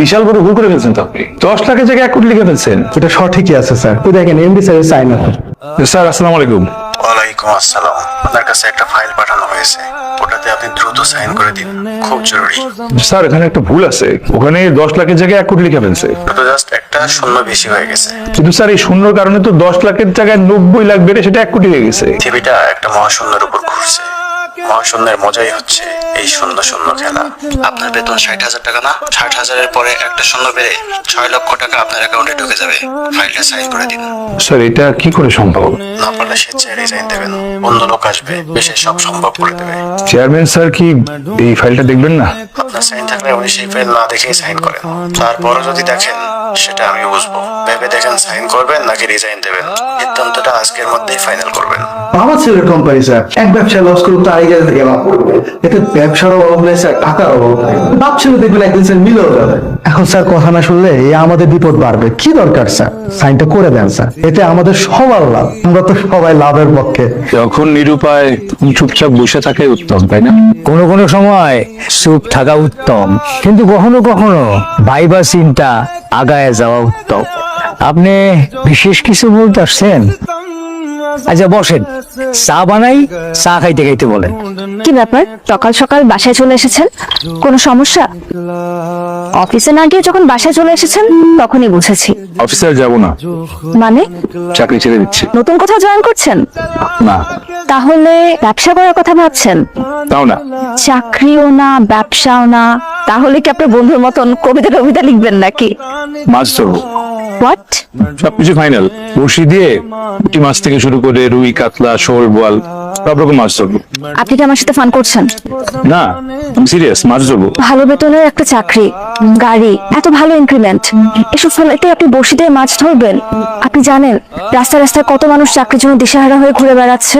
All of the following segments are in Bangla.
বিশাল বড় ভুল করে ফেলছেন তো আপনি। দশ লাখের জায়গায় এক কোটি লিখে ফেলছেন। এটা সঠিকই আছে স্যার। ওই দেখেন এমডি স্যারের সাইন আছে। স্যার আসসালামু আলাইকুম। ওয়ালাইকুম আসসালাম। আপনার কাছে একটা ফাইল পাঠানো হয়েছে। ওটাতে আপনি দ্রুত সাইন করে দিন। খুব জরুরি। স্যার এখানে একটা ভুল আছে। ওখানে দশ লাখের জায়গায় এক কোটি লিখে ফেলছে। ওটা জাস্ট একটা শূন্য বেশি হয়ে গেছে। কিন্তু স্যার এই শূন্যর কারণে তো দশ লাখের জায়গায় নব্বই লাখ বেড়ে সেটা এক কোটি হয়ে গেছে। পৃথিবীটা একটা মহাশূন্যের উপর ঘুরছে। মহাশূন্যের মজাই হচ্ছে এই শূন্য শূন্য খেলা। আপনার বেতন ষাট হাজার টাকা না? ষাট হাজারের পরে একটা শূন্য বেড়ে ছয় লক্ষ টাকা আপনার অ্যাকাউন্টে ঢুকে যাবে। ফাইলটা সাইন করে দিন। স্যার এটা কি করে সম্ভব? না পারলে স্বেচ্ছায় রিজাইন দেবেন অন্য লোক আসবে সব সম্ভব করে দেবে। চেয়ারম্যান স্যার কি এই ফাইলটা দেখবেন না? আপনার সাইন থাকলে উনি সেই ফাইল না দেখেই সাইন করেন। তারপরে যদি দেখেন সেটা আমি বুঝব। ভেবে দেখেন সাইন করবেন নাকি রিজাইন দেবেন। সিদ্ধান্তটা আজকের মধ্যেই ফাইনাল করবেন। ছেলের কোম্পানি স্যার এক ব্যবসায় লস করুন তার আগে থেকে লাভ করবে এতে ব্যবসার অভাব নেই স্যার টাকার অভাব নেই। বাপ ছেলে দেখবেন একদিন স্যার মিলেও যাবে। এখন স্যার কথা না শুনলে এই আমাদের বিপদ বাড়বে। কি দরকার স্যার সাইনটা করে দেন স্যার এতে আমাদের সবার লাভ। আমরা তো সবাই লাভের পক্ষে। যখন নিরুপায় চুপচাপ বসে থাকে উত্তম তাই না? কোনো কোনো সময় চুপ থাকা উত্তম কিন্তু কখনো কখনো ভাইবা চিন্তা আগায় যাওয়া উত্তম। আপনি বিশেষ কিছু বলতে আসছেন? আচ্ছা বসেন। চা বানাই চা খাইতে খাইতে বলেন। কি ব্যাপার? সকাল সকাল বাসায় চলে এসেছেন? কোনো সমস্যা? অফিসে না গিয়ে যখন বাসায় চলে এসেছেন তখনই বুঝেছি। অফিসার যাব না। মানে? চাকরি ছেড়ে দিচ্ছি। নতুন কোথাও জয়েন করছেন? না। তাহলে ব্যবসা করার কথা ভাবছেন? তাও না। চাকরিও না ব্যবসাও না। তাহলে কি আপনার বন্ধুর মতন কবিতা কবিতা লিখবেন নাকি? মাছ ধরবো। হোয়াট সবকিছু ফাইনাল বসি দিয়ে পুঁটি মাছ থেকে শুরু করে রুই কাতলা শোল বোয়াল সব রকম মাছ ধরবো আপনি কি আমার সাথে ফান করছেন? না আমি সিরিয়াস মাছ ধরবো ভালো বেতনের একটা চাকরি গাড়ি এত ভালো ইনক্রিমেন্ট এসব আপনি বসিতে মাছ ধরবেন? আপনি জানেন রাস্তায় রাস্তায় কত মানুষ চাকরির জন্য দিশাহারা হয়ে ঘুরে বেড়াচ্ছে?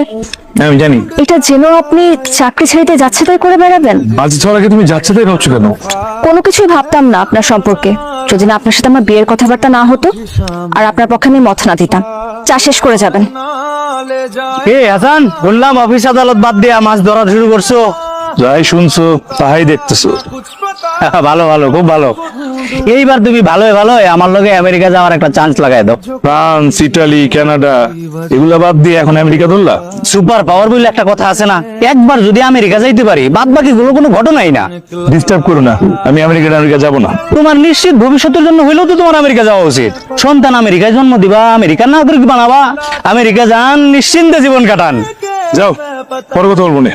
হ্যাঁ আমি জানি। এটা জেনেও আপনি চাকরি ছেড়ে যাচ্ছে তাই করে বেড়াবেন? মাছ ধরার আগে তুমি যাচ্ছে তাই ভাবছ কেন? কোনো কিছুই ভাবতাম না আপনার সম্পর্কে। যদি না আপনার সাথে আমার বিয়ের কথাবার্তা না হতো আর আপনার পক্ষে আমি মত না দিতাম। চা শেষ করে যাবেন। এ হাসান বললাম অফিস আদালত বাদ দিয়া মাছ ধরা শুরু করছ। যাই শুনছো তাহাই দেখতেছো। ভালো ভালো খুব ভালো। এইবার তুমি ভালো ভালো আমার লগে আমেরিকা যাওয়ার একটা চান্স লাগাই দাও। ফ্রান্স ইটালি কানাডা এগুলা বাদ দিয়ে এখন আমেরিকা ধরলা? সুপার পাওয়ার বলে একটা কথা আছে না? একবার যদি আমেরিকা যাইতে পারি বাদ বাকি গুলো কোনো ঘটনাই না। ডিস্টার্ব করো না আমি আমেরিকা আমেরিকা যাব না। তোমার নিশ্চিত ভবিষ্যতের জন্য হইলেও তো তোমার আমেরিকা যাওয়া উচিত। সন্তান আমেরিকায় জন্ম দিবা আমেরিকার নাগরিক বানাবা। আমেরিকা যান নিশ্চিন্তে জীবন কাটান। যাও পরে কথা বলব না।